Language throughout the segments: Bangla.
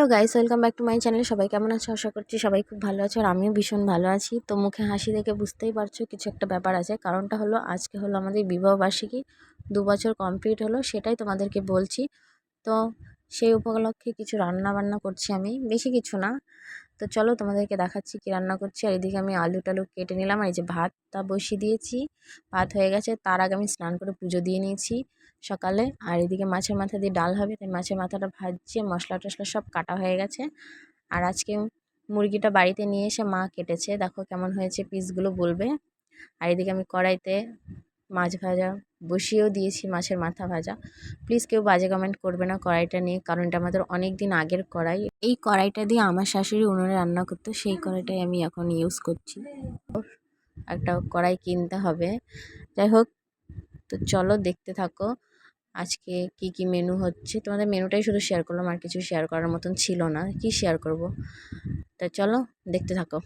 Hello guys welcome back to my channel সবাই কেমন আছো? আশা করছি সবাই খুব ভালো আছো আর আমিও ভীষণ ভালো আছি। তো মুখে হাসি দেখে বুঝতেই পারছ কিছু একটা ব্যাপার আছে। কারণটা হলো, আজকে হলো আমাদের বিবাহবার্ষিকী দু বছর কমপ্লিট হলো, সেটাই তোমাদেরকে বলছি। তো সেই উপলক্ষে কিছু রান্না বান্না করছি আমি। বেশি কিছু না। তো চলো তোমাদেরকে দেখাচ্ছি কী রান্না করছি। আর এদিকে আমি আলু টালু কেটে নিলাম, আর এই যে ভাতটা বসিয়ে দিয়েছি। ভাত হয়ে গেছে, তার আগে আমি স্নান করে পুজো দিয়ে নিয়েছি সকালে। আর এদিকে মাছের মাথা দিয়ে ডাল হবে, তাই মাছের মাথাটা ভাজছে মশলা টশলা সব কাটা হয়ে গেছে। আর আজকে মুরগিটা বাড়িতে নিয়ে এসে মা কেটেছে, দেখো কেমন হয়েছে পিসগুলো বলবে। আর এদিকে আমি কড়াইতে মাছ ভাজা বসিয়েও দিয়েছি মাছের মাথা ভাজা। প্লিজ কেউ বাজে কমেন্ট করবে না কড়াইটা নিয়ে, কারণ এটা আমাদের অনেক দিন আগের কড়াই। এই কড়াইটা দিয়ে আমার শাশুড়ি উনুনে রান্না করতো, সেই কড়াইটাই আমি এখন ইউজ করছি। একটা কড়াই কিনতে হবে। যাই হোক, তো চলো দেখতে থাকো আজকে কি কি মেনু হচ্ছে। তোমাদের মেনুটাই শুধু শেয়ার করলাম, আর কিছু শেয়ার করার মতন ছিল না। কি শেয়ার করব? তা চলো দেখতে থাকো।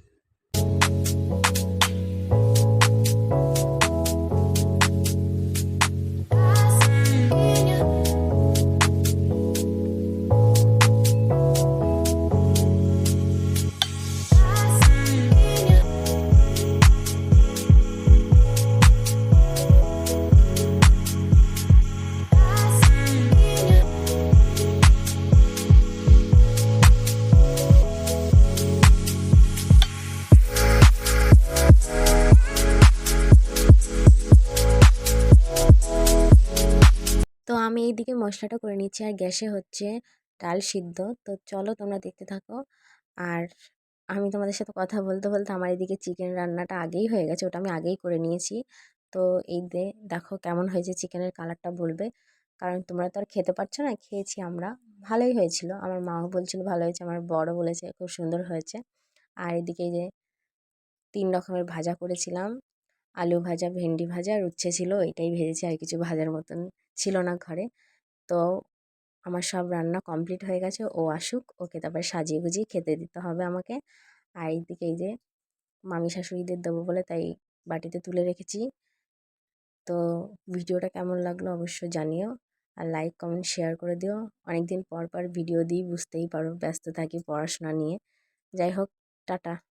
আমি এইদিকে মশলাটা করে নিচ্ছি। আর গ্যাসে হচ্ছে ডাল সিদ্ধ। তো চলো তোমরা দেখতে থাকো। আর আমি তোমাদের সাথে কথা বলতে বলতে আমার এদিকে চিকেন রান্নাটা আগেই হয়ে গেছে। ওটা আমি আগেই করে নিয়েছি। তো এই দে, দেখো কেমন হয়েছে চিকেনের কালারটা বলবে। কারণ তোমরা তো আর খেতে পারছ না, খেয়েছি আমরা। ভালোই হয়েছিল। আমার মাও বলছিল ভালো হয়েছে, আমার বড় বলেছে, খুব সুন্দর হয়েছে। আর এদিকে যে তিন রকমের ভাজা করেছিলাম। আলু ভাজা, ভেন্ডি ভাজা আর উচ্ছে ছিল, এটাই ভেজেছি আর কিছু ভাজার মতন ছিল না ঘরে। তো আমার সব রান্না কমপ্লিট হয়ে গেছে, ও আসুক, ওকে তারপরে সাজিয়ে গুজিয়ে খেতে দিতে হবে আমাকে। আর এইদিকে এই যে মামি শাশুড়িদের দেবো বলে তাই বাটিতে তুলে রেখেছি। তো ভিডিওটা কেমন লাগল অবশ্যই জানিও আর লাইক, কমেন্ট, শেয়ার করে দিও। অনেক দিন পর পর ভিডিও দিই, বুঝতেই পারো ব্যস্ত থাকি পড়াশোনা নিয়ে। যাই হোক, টাটা।